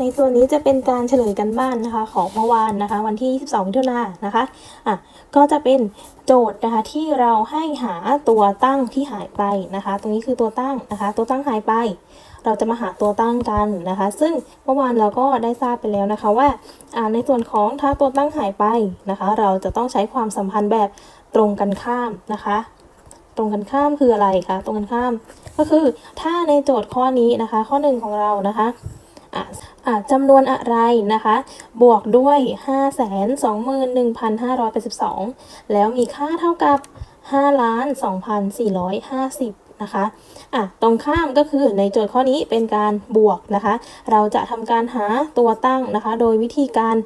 ในส่วนี้จะเป็นการเฉลยกันบ้านนะคะของเมื่อวานนะคะ วันที่ 22มิถุนายนนะคะอะก็จะเป็นโจทย์นะคะที่เราให้หาตัวตั้งที่หายไปนะคะ ตรงนี้คือตัวตั้งนะคะ ตัวตั้งหายไป เราจะมาหาตัวตั้งกันนะคะ ซึ่งเมื่อวานเราก็ได้ทราบไปแล้วนะคะว่าอ่าในส่วนของถ้าตัวตั้งหายไปนะคะ เราจะต้องใช้ความสัมพันธ์แบบตรงกันข้ามนะคะตรงกันข้ามคืออะไรคะ ตรงกันข้าม ก็คือถ้าในโจทย์ข้อนี้นะคะ ข้อหนึ่งของเรานะคะ จำนวนอะไรนะคะ บวกด้วย 5 2 1 5 8 2 แล้วมีค่าเท่ากับ5ล้าน2,450 นะคะอะตรงข้ามก็คือในโจทย์ข้อนี้เป็นการบวกนะคะ เราจะทำการหาตัวตั้งนะคะ โดยวิธีการ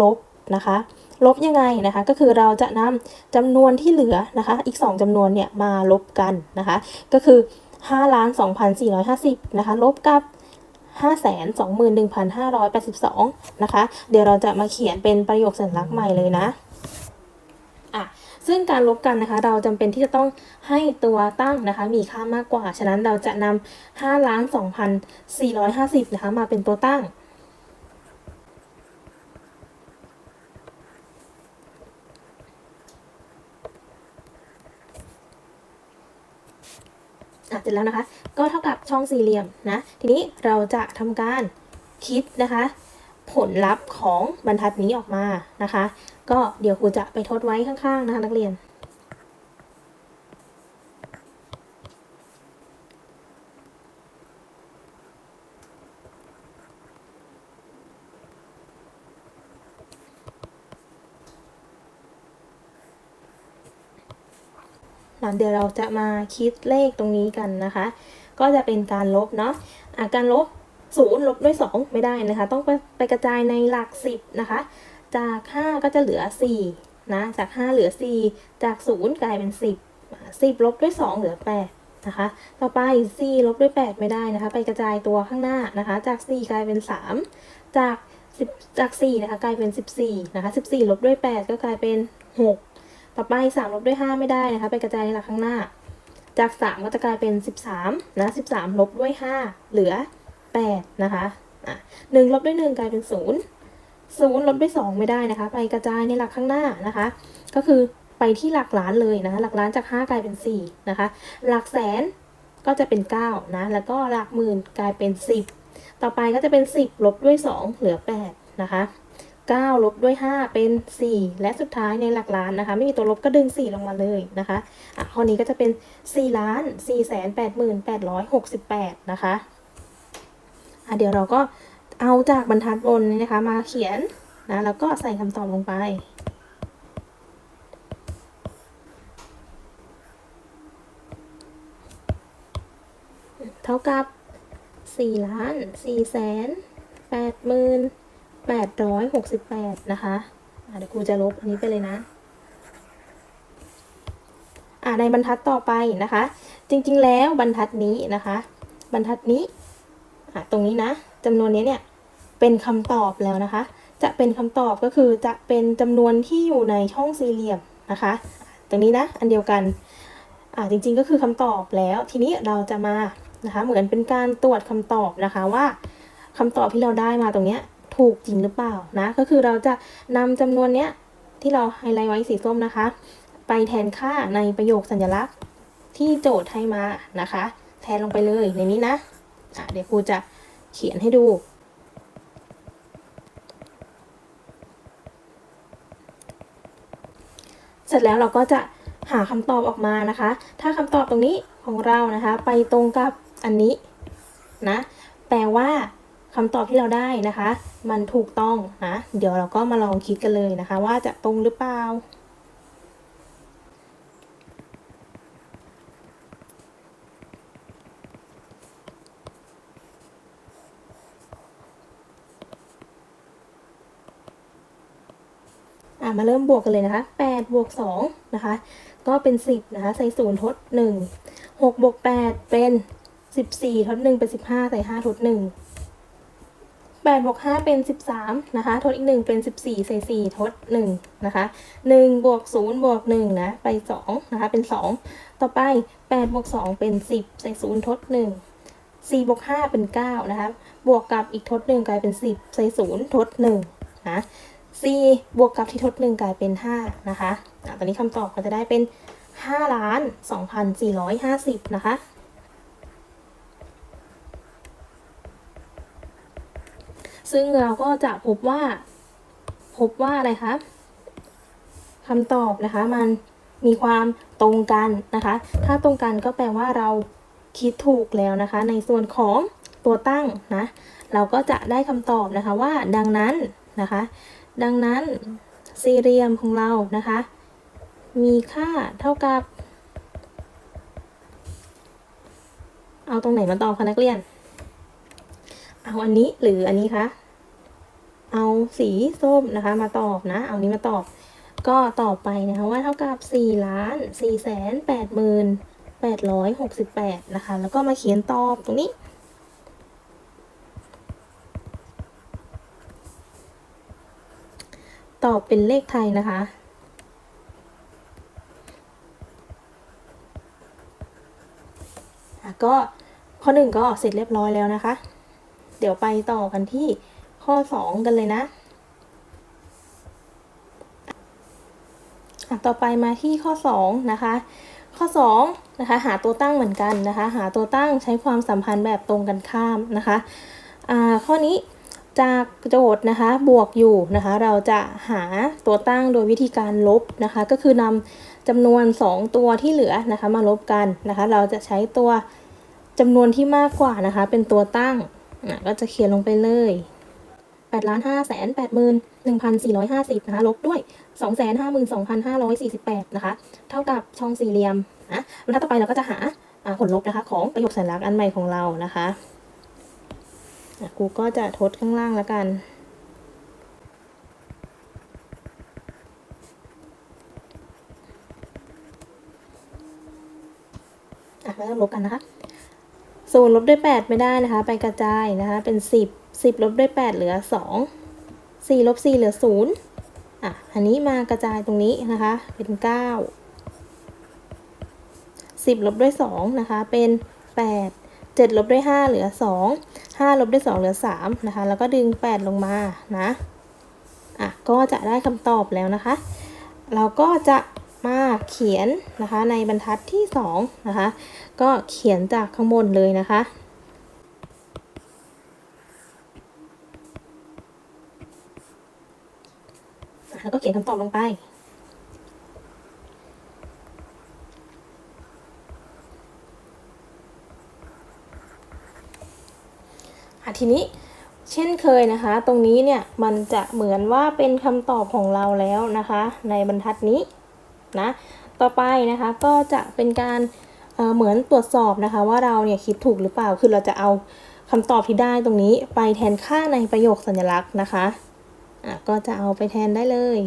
ลบนะคะ ลบยังไงนะคะ ก็คือเราจะนำจำนวนที่เหลือนะคะ อีก 2จำนวนเนี่ยมาลบกันนะคะ ก็คือ5ล้าน2,450นะคะ ลบกับ 521,582 นะคะ เดี๋ยวเราจะมาเขียนเป็นประโยคสัญลักษณ์ใหม่เลยนะอะซึ่งการลบกันนะคะ เราจำเป็นที่จะต้องให้ตัวตั้งนะคะ มีค่ามากกว่า ฉะนั้นเราจะนำ5ล้าน2,450 นะคะ มาเป็นตัวตั้ง อะเส ร็จแล้วนะคะ ก็เท่ากับช่องสี่เหลี่ยมนะ ทีนี้เราจะทำการคิดนะคะ ผลลัพธ์ของบรรทัดนี้ออกมานะคะ ก็เดี๋ยวครูจะไปทดไว้ข้างๆนะคะนักเรียน หลังเดี๋ยวเราจะมาคิดเลขตรงนี้กันนะคะ ก็จะเป็นการลบเนาะะการลบศูนย์ลบด้วย 2 ไม่ได้นะคะ ต้องไปไปกระจายในหลัก 10 นะคะ จาก 5 ก็จะเหลือ 4 นะ จาก 5 เหลือ 4 จาก 0 กลายเป็น 10 10 ลบด้วย 2 เหลือ 8 นะคะ ต่อไป 4 ลบด้วย 8 ไม่ได้นะคะ ไปกระจายตัวข้างหน้านะคะ จาก 4 กลายเป็น 3 จาก10จาก 4 นะคะ กลายเป็น 14 นะคะ 14 ลบด้วย 8 ก็กลายเป็น 6 ต่อไป3ลบด้วย5ไม่ได้นะคะ ไปกระจายในหลักข้างหน้า จาก 3 ก็จะกลายเป็น 13นะ13 ลบด้วย 5 เหลือ 8 นะคะอะ1ลบด้วย 1 กลายเป็น 0 0 ลบด้วย 2 ไม่ได้นะคะ ไปกระจายในหลักข้างหน้านะคะ ก็คือไปที่หลักล้านเลยนะคะหลักล้านจาก 5 กลายเป็น 4 นะคะ หลักแสนก็จะเป็น 9 นะ แล้วก็หลักหมื่นกลายเป็น 10 ต่อไปก็จะเป็น 10 ลบด้วย 2 เหลือ 8 นะคะ 9 ลบด้วย 5 เป็น 4 และสุดท้ายในหลักล้านนะคะ ไม่มีตัวลบก็ดึง 4 ลงมาเลยนะคะอะข้อนี้ก็จะเป็น4ล้าน4แสน8หมื่น868 นะคะอะเดี๋ยวเราก็เอาจากบรรทัดบนนะคะมาเขียนนะแล้วก็ใส่คำตอบลงไปเท่ากับ4ล้าน4แสน8หมื่น 868นะคะเดี๋ยวครูจะลบอันนี้ไปเลยนะ่าในบรรทัดต่อไปนะคะ จริงๆแล้วบรรทัดนี้นะคะ บรรทัดนี้ตรงนี้นะจำนวนนี้เนี่ยเป็นคำตอบแล้วนะคะ จะเป็นคำตอบก็คือจะเป็นจำนวนที่อยู่ในช่องสี่เหลี่ยมนะคะ ตรงนี้นะอันเดียวกันจริงๆก็คือคำตอบแล้ว ทีนี้เราจะมานะคะ เหมือนเป็นการตรวจคำตอบนะคะว่าคำตอบที่เราได้มาตรงเนี้ย ถูกจริงหรือเปล่านะ ก็คือเราจะนำจำนวนเนี้ยที่เราไฮไลท์ไว้สีส้มนะคะ ไปแทนค่าในประโยคสัญลักษณ์ที่โจทย์ให้มานะคะ แทนลงไปเลยในนี้นะะเดี๋ยวครูจะเขียนให้ดูเสร็จแล้วเราก็จะหาคำตอบออกมานะคะ ถ้าคำตอบตรงนี้ของเรานะคะ ไปตรงกับอันนี้นะ แปลว่า คำตอบที่เราได้นะคะ มันถูกต้องนะ เดี๋ยวเราก็มาลองคิดกันเลยนะคะ ว่าจะตรงหรือเปล่าอะมาเริ่มบวกกันเลยนะคะ8บวก2นะคะ ก็เป็น 10นะคะ ใส่ศูนย์ทด 1 6บวก8เป็น 14 ทด 1 เป็น 15 ใส่5ทด 1 8บวก5เป็น 13 นะคะ ทดอีก 1 เป็น 14 ใส่ 4 ทด 1 นะคะ 1 บวก 0 บวก 1 นะ ไป 2 นะคะ เป็น 2 ต่อไป 8 บวก 2 เป็น 10 ใส่ 0 ทด 1 4 บวก 5 เป็น 9 นะคะ บวกกับอีกทดหนึ่งกลายเป็น 10 ใส่ศูนย์ทด 1 นะ4บวกกับที่ทดหนึ่งกลายเป็น 5 นะคะอะตอนนี้คำตอบก็จะได้เป็น 5 ล้าน 2,450 นะคะ ซึ่งเราก็จะพบว่า พบว่าอะไรคะคำตอบนะคะมันมีความตรงกันนะคะ ถ้าตรงกันก็แปลว่าเราคิดถูกแล้วนะคะ ในส่วนของตัวตั้งนะ เราก็จะได้คำตอบนะคะว่าดังนั้นนะคะ ดังนั้นสี่เหลี่ยมของเรานะคะ มีค่าเท่ากับ เอาตรงไหนมาตอบคะนักเรียน เอาอันนี้หรืออันนี้คะ เอาสีส้มนะคะ มาตอบนะ เอานี้มาตอบ ก็ต่อไปนะคะว่าเท่ากับ4ล้าน4แสน8หมื่น868นะคะ แล้วก็มาเขียนตอบตรงนี้ตอบเป็นเลขไทยนะคะอะก็ข้อหนึ่งก็เสร็จเรียบร้อยแล้วนะคะ เดี๋ยวไปต่อกันที่ข้อสองกันเลยนะต่อไปมาที่ข้อสองนะคะ ข้อสองนะคะหาตัวตั้งเหมือนกันนะคะ หาตัวตั้งใช้ความสัมพันธ์แบบตรงกันข้ามนะคะข้อนี้จากโจทย์นะคะบวกอยู่นะคะ เราจะหาตัวตั้งโดยวิธีการลบนะคะ ก็คือนำจำนวน 2 ตัวที่เหลือนะคะมาลบกันนะคะ เราจะใช้ตัวจำนวนที่มากกว่านะคะ เป็นตัวตั้ง อะก็จะเขียนลงไปเลย8ล้าน5แสน8หมื่น1,450นะคะลบด้วย 252,548นะคะ เท่ากับช่องสี่เหลี่ยมนะบรรทัดต่อไปเราก็จะหาผลลบนะคะ ของประโยคสัญลักษณ์อันใหม่ของเรานะคะกูก็จะทดข้างล่างแล้วกันอะแล้วลบกันนะคะ ศูนย์ลบด้วย8ไม่ได้นะคะ ไปกระจายนะคะ เป็น10 10ลบด้วย8เหลือ2 4ลบ4เหลือ0อะ อันนี้มากระจายตรงนี้นะคะ เป็น9 10ลบด้วย2นะคะ เป็น8 7ลบด้วย5เหลือ2 5ลบด้วย2เหลือ3นะคะ แล้วก็ดึง8ลงมานะ อะ ก็จะได้คำตอบแล้วนะคะ เราก็จะ มาเขียนนะคะในบรรทัดที่2นะคะก็เขียนจากข้างบนเลยนะคะแล้วก็เขียนคำตอบลงไปทีนี้เช่นเคยนะคะ ตรงนี้เนี่ยมันจะเหมือนว่าเป็นคำตอบของเราแล้วนะคะ ในบรรทัดนี้ นะ ต่อไปนะคะก็จะเป็นการเเหมือนตรวจสอบนะคะ ว่าเราเนี่ยคิดถูกหรือเปล่า คือเราจะเอาคำตอบที่ได้ตรงนี้ไปแทนค่าในประโยคสัญลักษณ์นะคะอะก็จะเอาไปแทนได้เลย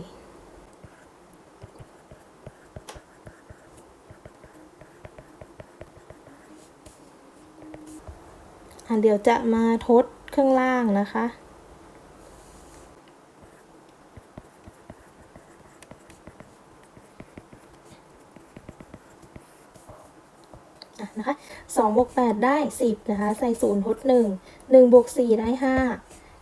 อะเดี๋ยวจะมาทดข้างล่างนะคะ นะคะสองบวกแปดได้สิบนะคะ ใส่ศูนย์ทดหนึ่งหนึ่งบวกสี่ได้ห้า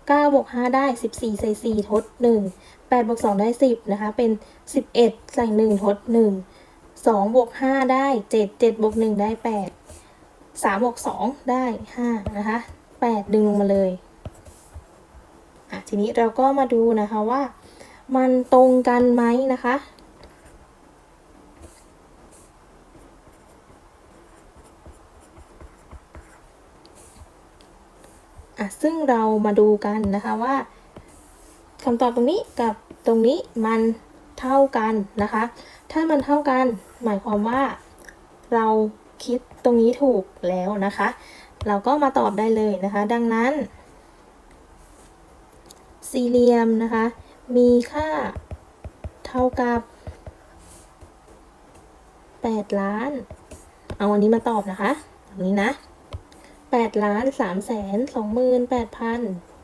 เก้าบวกห้าได้สิบสี่ใส่สี่ทดหนึ่งแปดบวกสองได้สิบนะคะ เป็นสิบเอ็ดใส่หนึ่งทดหนึ่งสองบวกห้าได้เจ็ดเจ็ดบวกหนึ่งได้แปดสามบวกสองได้ห้านะคะแปดดึงลงมาเลยอะทีนี้เราก็มาดูนะคะว่า มันตรงกันไหมนะคะ อะซึ่งเรามาดูกันนะคะว่าคำตอบตรงนี้กับตรงนี้มันเท่ากันนะคะ ถ้ามันเท่ากันหมายความว่าเราคิดตรงนี้ถูกแล้วนะคะ เราก็มาตอบได้เลยนะคะ ดังนั้น สี่เหลี่ยมนะคะ มีค่าเท่ากับ8ล้าน เอาอันนี้มาตอบนะคะอันนี้นะ 8ล้าน3แสน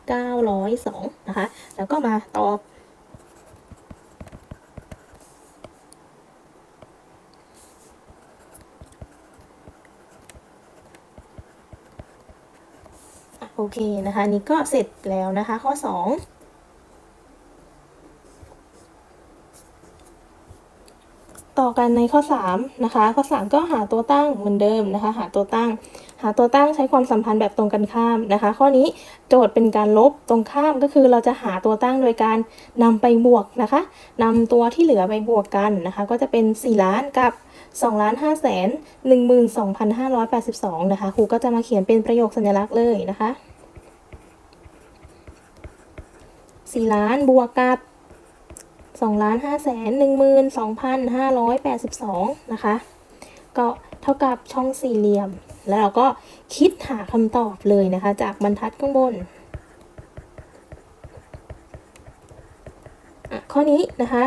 28,902นะคะ แล้วก็มาตอบโอเคนะคะนี้ก็เสร็จแล้วนะคะ ข้อ 2ต่อกันในข้อ 3 นะคะ ข้อ 3 ก็หาตัวตั้งเหมือนเดิมนะคะ หาตัวตั้งาตัวตั้งใช้ความสัมพันธ์แบบตรงกันข้ามนะคะ ข้อนี้โจทย์เป็นการลบตรงข้ามก็คือเราจะหาตัวตั้งโดยการนำไปบวกนะคะนำตัวที่เหลือไปบวกกันนะคะ ก็จะเป็น 4 ล้านกับ2ล้าน5แสน12,582 นะคะครูก็จะมาเขียนเป็นประโยคสัญลักษณ์เลยนะคะ4ล้านบวกกับ2ล้าน5แสน12,582 นะคะ ก็เท่ากับช่องสี่เหลี่ยม แล้วเราก็คิดหาคำตอบเลยนะคะ จากบรรทัดข้างบนอะข้อนี้นะคะ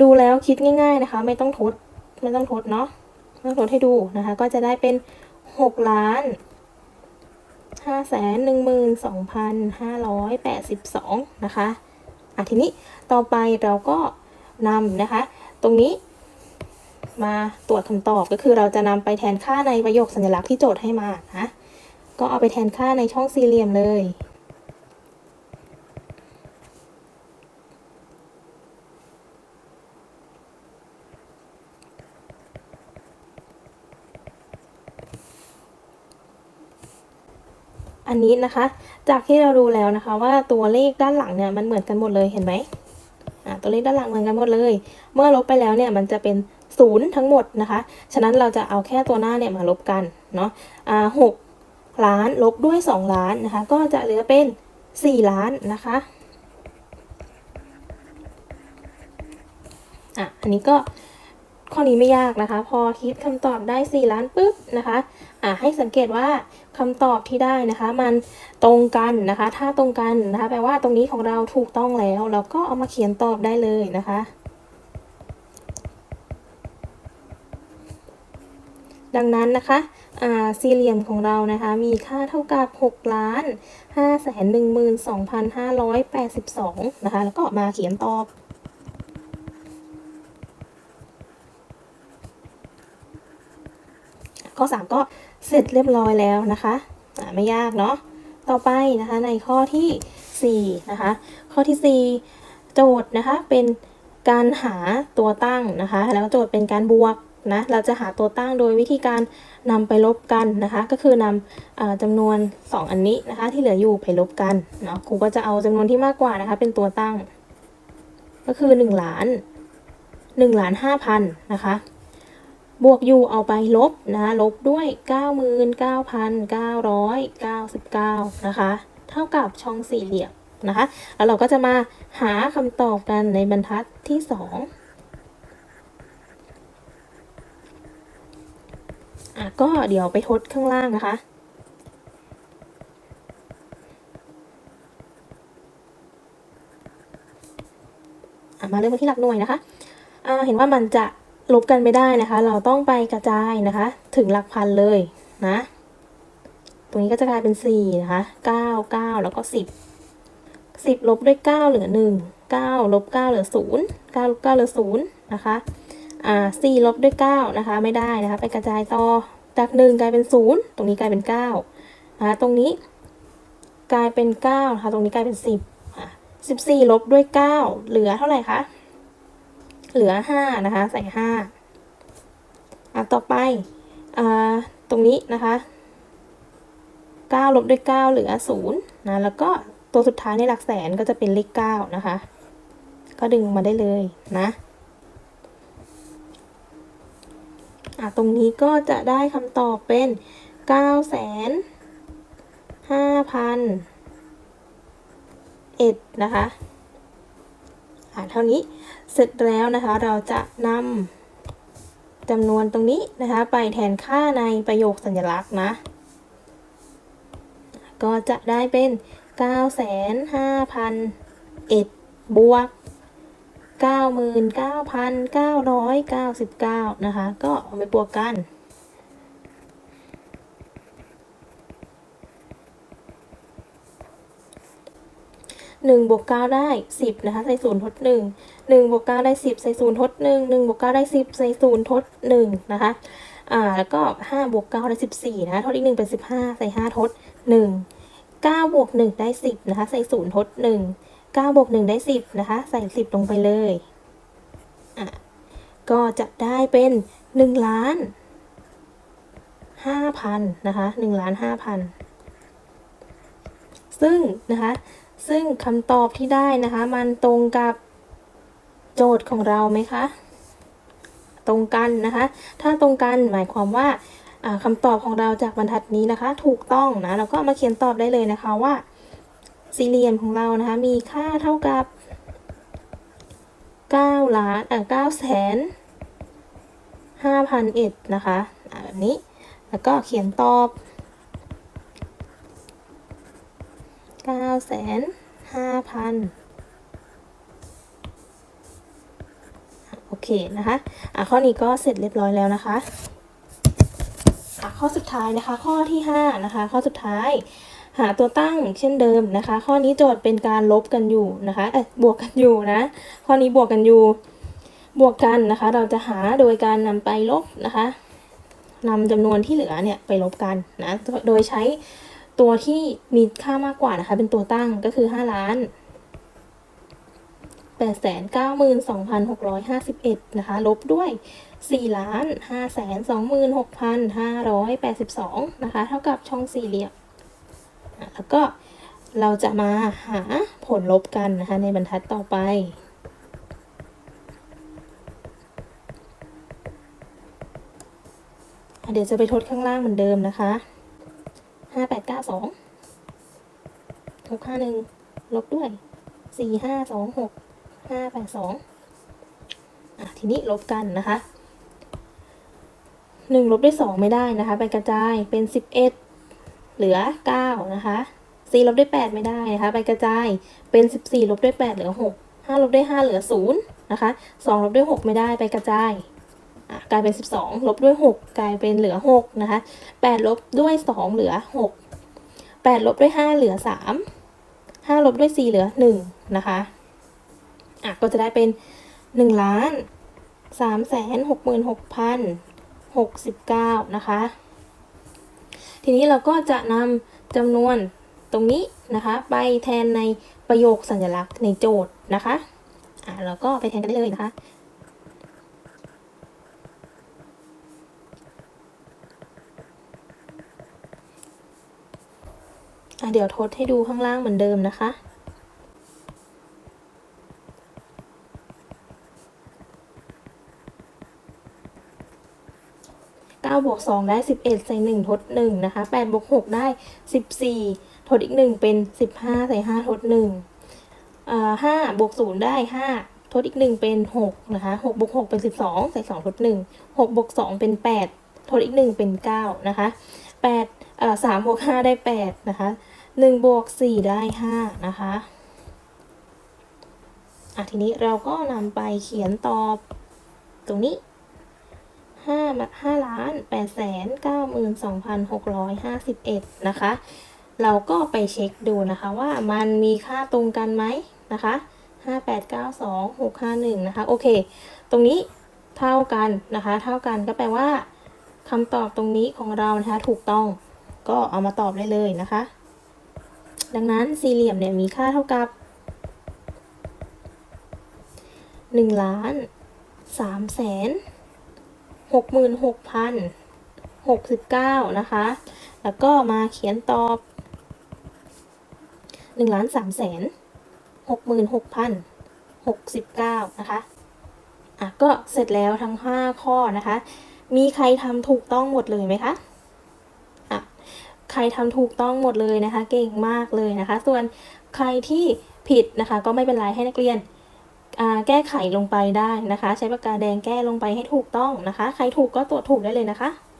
ดูแล้วคิดง่าย ๆนะคะ ไม่ต้องทดไม่ต้องทดเนาะไม่ต้องทดให้ดูนะคะ ก็จะได้เป็น6ล้านห้าแสนหนึ่งหมื่นสองพันห้าร้อยแปดสิบสองนะคะอะทีนี้ต่อไปเราก็นำนะคะ ตรงนี้ มาตรวจคำตอบก็คือเราจะนำไปแทนค่าในประโยคสัญลักษณ์ที่โจทย์ให้มานะก็เอาไปแทนค่าในช่องสี่เหลี่ยมเลย อันนี้นะคะ จากที่เราดูแล้วนะคะว่าตัวเลขด้านหลังเนี่ยมันเหมือนกันหมดเลยเห็นไหมอ่าตัวเลขด้านหลังเหมือนกันหมดเลย เมื่อลบไปแล้วเนี่ยมันจะเป็น ศูนย์ทั้งหมดนะคะ ฉะนั้นเราจะเอาแค่ตัวหน้าเนี่ยมาลบกันเนาะอ่าหกล้านลบด้วยสองล้านนะคะ ก็จะเหลือเป็นสี่ล้านนะคะอะอันนี้ก็ข้อนี้ไม่ยากนะคะ พอคิดคำตอบได้ 4 ล้านปุ๊บนะคะอะให้สังเกตว่าคำตอบที่ได้นะคะ มันตรงกันนะคะ ถ้าตรงกันนะคะ แปลว่าตรงนี้ของเราถูกต้องแล้ว เราก็เอามาเขียนตอบได้เลยนะคะ ดังนั้นนะคะอ่าสี่เหลี่ยมของเรานะคะ มีค่าเท่ากับ 6 ล้าน5แสน12,582 นะคะ แล้วก็มาเขียนตอบ ข้อ 3 ก็เสร็จเรียบร้อยแล้วนะคะะไม่ยากเนาะ ต่อไปนะคะในข้อที่ 4 นะคะ ข้อที่ 4 โจทย์นะคะเป็นการหาตัวตั้งนะคะ แล้วโจทย์เป็นการบวก นะเราจะหาตัวตั้งโดยวิธีการนำไปลบกันนะคะ ก็คือนำจำนวน 2 อันนี้นะคะ ที่เหลืออยู่ไปลบกันเนาะครูก็จะเอาจำนวนที่มากกว่านะคะ เป็นตัวตั้ง ก็คือ 1 ล้าน 1 ล้าน5พันนะคะ บวกอยู่เอาไปลบนะลบด้วย 99,999 นะคะ เท่ากับช่องสี่เหลี่ยมนะคะ แล้วเราก็จะมาหาคำตอบกันในบรรทัดที่ 2 อะก็เดี๋ยวไปทดข้างล่างนะคะอะมาเริ่มที่หลักหน่วยนะคะอ่าเห็นว่ามันจะลบกันไม่ได้นะคะ เราต้องไปกระจายนะคะ ถึงหลักพันเลยนะ ตรงนี้ก็จะกลายเป็น 4 นะคะ 9 9 แล้วก็ 10 10 ลบด้วย 9 เหลือ 1 9 ลบ 9 เหลือ 0 9 ลบ 9 เหลือ 0 นะคะ อ่า4ลบด้วย9นะคะ ไม่ได้นะคะ ไปกระจายต่อจาก1กลายเป็น0ตรงนี้กลายเป็น9นะคะตรงนี้กลายเป็น9นะคะตรงนี้กลายเป็น10อะ14ลบด้วย9เหลือเท่าไหร่คะ เหลือห้านะคะ ใส่ห้าอะต่อไปอ่าตรงนี้นะคะเก้าลบด้วยเก้าเหลือศูนย์นะ แล้วก็ตัวสุดท้ายในหลักแสนก็จะเป็นเลขเก้านะคะ ก็ดึงมาได้เลยนะ่ะ ตรงนี้ก็จะได้คำตอบเป็นเก้าแสนห้าพันเอ็ดนะคะอ่าเท่านี้เสร็จแล้วนะคะเราจะนำจำนวนตรงนี้นะคะ ไปแทนค่าในประโยคสัญลักษณ์นะ ก็จะได้เป็น 9 5 0 0 1บวก 99,999 นะคะ ก็เอาไปบวกกัน หนึ่งบวกเก้าได้สิบนะคะ ใส่ศูนย์ทดหนึ่งหนึ่งบวกเก้าได้สิบใส่ศูนย์ทดหนึ่งหนึ่งบวกเก้าได้สิบใส่ศูนย์ทดหนึ่งนะคะ อ่า แล้วก็ห้าบวกเก้าได้สิบสี่นะคะทดอีกหนึ่งเป็นสิบห้าใส่ห้าทดหนึ่ง9บวก1ได้10นะคะ ใส่ศูนย์ทด1 9บวก1ได้ 10 นะคะ ใส่ 10 ลงไปเลยอะก็จะได้เป็น 1 ล้าน5,000นะคะ1ล้าน5,000 ซึ่งนะคะ ซึ่งคำตอบที่ได้นะคะ มันตรงกับโจทย์ของเราไหมคะ ตรงกันนะคะ ถ้าตรงกันหมายความว่าอ่าคำตอบของเราจากบรรทัดนี้นะคะ ถูกต้องนะ เราก็เอามาเขียนตอบได้เลยนะคะว่า สี่เหลี่ยมของเรานะคะ มีค่าเท่ากับ 9 ล้านอ่า9แสน5,000เอ็ดนะคะแบบนี้ แล้วก็เขียนตอบ 9 แสน5,000 โอเคนะคะอะข้อนี้ก็เสร็จเรียบร้อยแล้วนะคะอะข้อสุดท้ายนะคะ ข้อที่ 5 นะคะ ข้อสุดท้าย หาตัวตั้งเช่นเดิมนะคะ ข้อนี้โจทย์เป็นการลบกันอยู่นะคะเอบวกกันอยู่นะ ข้อนี้บวกกันอยู่ บวกกันนะคะ เราจะหาโดยการนำไปลบนะคะนำจำนวนที่เหลือเนี่ยไปลบกันนะ โดยใช้ตัวที่มีค่ามากกว่านะคะ เป็นตัวตั้งก็คือ 5 ล้าน892,651 นะคะ ลบด้วย 4 ล้าน 526,582 นะคะ เท่ากับช่องสี่เหลี่ยม แล้วก็เราจะมาหาผลลบกันนะคะในบรรทัดต่อไป เดี๋ยวจะไปทดข้างล่างเหมือนเดิมนะคะ5892 651ลบด้วย4526ห้าแปดสองอะทีนี้ลบกันนะคะหนึ่งลบด้วยสองไม่ได้นะคะ ไปกระจายเป็นสิบเอ็ด เหลือเก้านะคะสี่ลบด้วยแปดไม่ได้นะคะ ไปกระจายเป็นสิบสี่ลบด้วยแปดเหลือหกห้าลบด้วยห้าเหลือศูนย์นะคะสองลบด้วยหกไม่ได้ไปกระจายกลายเป็นสิบสองลบด้วยหกกลายเป็นเหลือหกนะคะแปดลบด้วยสองเหลือหกแปดลบด้วยห้าเหลือสามห้าลบด้วยสี่เหลือหนึ่งนะคะ อะ ก็จะได้เป็นหนึ่งล้านสามแสนหกหมื่นหกพันหกสิบเก้านะคะ ทีนี้เราก็จะนำจำนวนตรงนี้นะคะ ไปแทนในประโยคสัญลักษณ์ในโจทย์นะคะอะเราก็ไปแทนกันได้เลยนะคะอะเดี๋ยวทดให้ดูข้างล่างเหมือนเดิมนะคะ วก 2 ได้ 11 ใส่ 1 ทด 1 นะคะ8บวก 6 ได้ 14 ทดอีก 1 เป็น 15 ใส่ 5 ทด1อ่า5บวก 0 ได้ 5 ทดอีก 1 เป็น 6 นะคะ6บวก 6 เป็น 12 ใส่ 2 ทด 1 6บวก 2 เป็น 8 ทดอีก 1 เป็น 9 นะคะ8อ่า3บวก 5 ได้ 8 นะคะ1บวก 4 ได้ 5 นะคะอะทีนี้เราก็นำไปเขียนตอบตรงนี้ ห้าห้าล้านแปดแสนเก้าหมื่นสองพันหกร้อยห้าสิบเอ็ดนะคะ เราก็ไปเช็คดูนะคะว่ามันมีค่าตรงกันไหมนะคะห้าแปดเก้าสองหกห้าหนึ่งนะคะโอเค ตรงนี้เท่ากันนะคะ เท่ากันก็แปลว่าคำตอบตรงนี้ของเรานะคะถูกต้องก็เอามาตอบได้เลยนะคะ ดังนั้นสี่เหลี่ยมเนี่ยมีค่าเท่ากับหนึ่งล้านสามแสน หกหมื่นหกพันหกสิบเก้านะคะ แล้วก็มาเขียนตอบหนึ่งล้านสามแสนหกหมื่นหกพันหกสิบเก้านะคะ อะ ก็เสร็จแล้วทั้งห้าข้อนะคะ มีใครทำถูกต้องหมดเลยไหมคะอะ ใครทำถูกต้องหมดเลยนะคะ เก่งมากเลยนะคะ ส่วนใครที่ผิดนะคะ ก็ไม่เป็นไรให้นักเรียน แก้ไขลงไปได้นะคะ ใช้ปากกาแดงแก้ลงไปให้ถูกต้องนะคะ ใครถูกก็ตรวจถูกได้เลยนะคะ